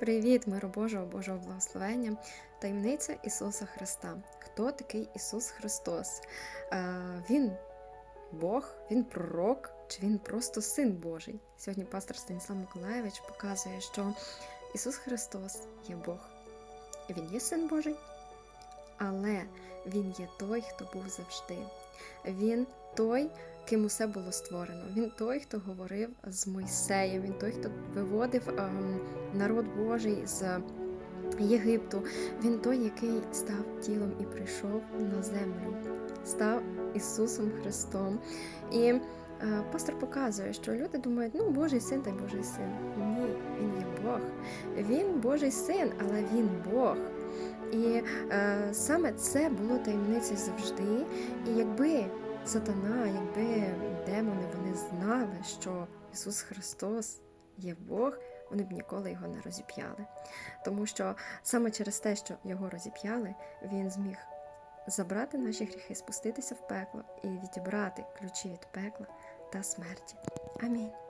Привіт, миру Божого, Божого благословення, таємниця Ісуса Христа. Хто такий Ісус Христос? Е, Він Бог, Він пророк, чи Він просто Син Божий? Сьогодні пастор Станіслав Миколаєвич показує, що Ісус Христос є Бог. Він є Син Божий, але Він є той, хто був завжди. Він той, ким усе було створено. Він той, хто говорив з Мойсеєм, він той, хто виводив ем, народ Божий з Єгипту. Він той, який став тілом і прийшов на землю, став Ісусом Христом. І е, пастор показує, що люди думають, ну Божий син та Божий син. Ні, він є Бог. Він Божий син, але він Бог. І е, саме це було таємницею завжди. І якби сатана, якби демони вони знали, що Ісус Христос є Бог, вони б ніколи його не розіп'яли. Тому що саме через те, що його розіп'яли, він зміг забрати наші гріхи, спуститися в пекло і відібрати ключі від пекла та смерті. Амінь.